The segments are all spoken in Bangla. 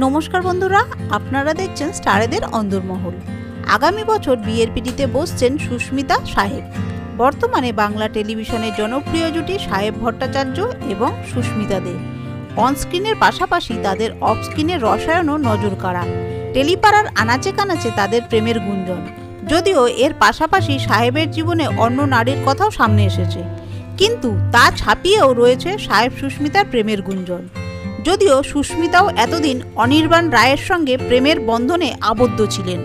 নমস্কার বন্ধুরা, আপনারা দেখছেন স্টারেদের অন্দরমহল। আগামী বছর বিয়ের পিটিতে বসছেন সুস্মিতা সাহেব। বর্তমানে বাংলা টেলিভিশনের জনপ্রিয় জুটি সাহেব ভট্টাচার্য এবং সুস্মিতা দে। অনস্ক্রিনের পাশাপাশি তাদের অফস্ক্রিনের রসায়নও নজর কাড়া। টেলিপাড়ার আনাচে কানাচে তাদের প্রেমের গুঞ্জন। যদিও এর পাশাপাশি সাহেবের জীবনে অন্য নারীর কথাও সামনে এসেছে। কিন্তু তা ছাপিয়েও রয়েছে সাহেব সুস্মিতার প্রেমের গুঞ্জন। যদিও সুস্মিতাও এতদিন অনির্বাণ রায়ের সঙ্গে প্রেমের বন্ধনে আবদ্ধ ছিলেন।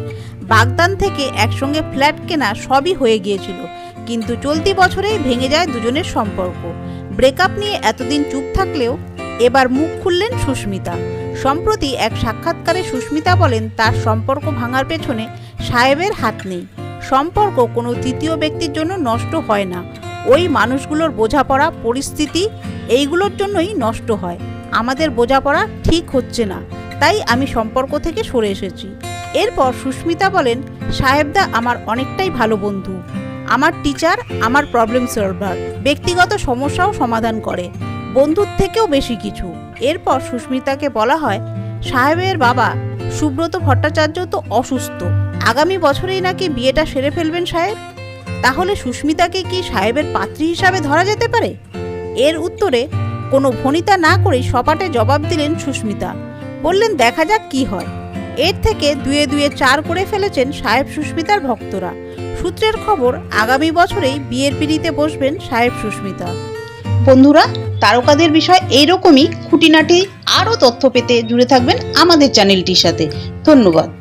বাগদান থেকে একসঙ্গে ফ্ল্যাট কেনা সবই হয়ে গিয়েছিল, কিন্তু চলতি বছরেই ভেঙে যায় দুজনের সম্পর্ক। ব্রেকআপ নিয়ে এতদিন চুপ থাকলেও এবার মুখ খুললেন সুস্মিতা। সম্প্রতি এক সাক্ষাৎকারে সুস্মিতা বলেন, তার সম্পর্ক ভাঙার পেছনে সাহেবের হাত নেই। সম্পর্ক কোনো তৃতীয় ব্যক্তির জন্য নষ্ট হয় না। ওই মানুষগুলোর বোঝাপড়া, পরিস্থিতি, এইগুলোর জন্যই নষ্ট হয়। আমাদের বোঝাপড়া ঠিক হচ্ছে না। তাই আমি সম্পর্ক থেকে সরে এসেছি। এরপর সুস্মিতা বলেন, সাহেবদা আমার অনেকটাই ভালো বন্ধু। আমার টিচার আমার প্রবলেম সলভার ব্যক্তিগত সমস্যাও সমাধান করে। বন্ধুর থেকেও বেশি কিছু। এরপর সুস্মিতাকে বলা হয়, সাহেবের বাবা সুব্রত ভট্টাচার্য তো অসুস্থ। আগামী বছরেই নাকি বিয়েটা সেরে ফেলবেন সাহেব। তাহলে সুস্মিতাকে কি সাহেবের পাত্রী হিসাবে ধরা যেতে পারে? এর উত্তরে কোনো ভনিতা না করেই সপাটে জবাব দিলেন সুস্মিতা। বললেন, দেখা যাক কি হয়। এর থেকে দুয়ে দুয়ে চার করে ফেলেছেন সাহেব সুস্মিতার ভক্তরা। সূত্রের খবর, আগামী বছরেই বিয়ের পিড়িতে বসবেন সাহেব সুস্মিতা। বন্ধুরা, তারকাদের বিষয় এইরকমই। খুঁটিনাটি আরও তথ্য পেতে জুড়ে থাকবেন আমাদের চ্যানেলটির সাথে। ধন্যবাদ।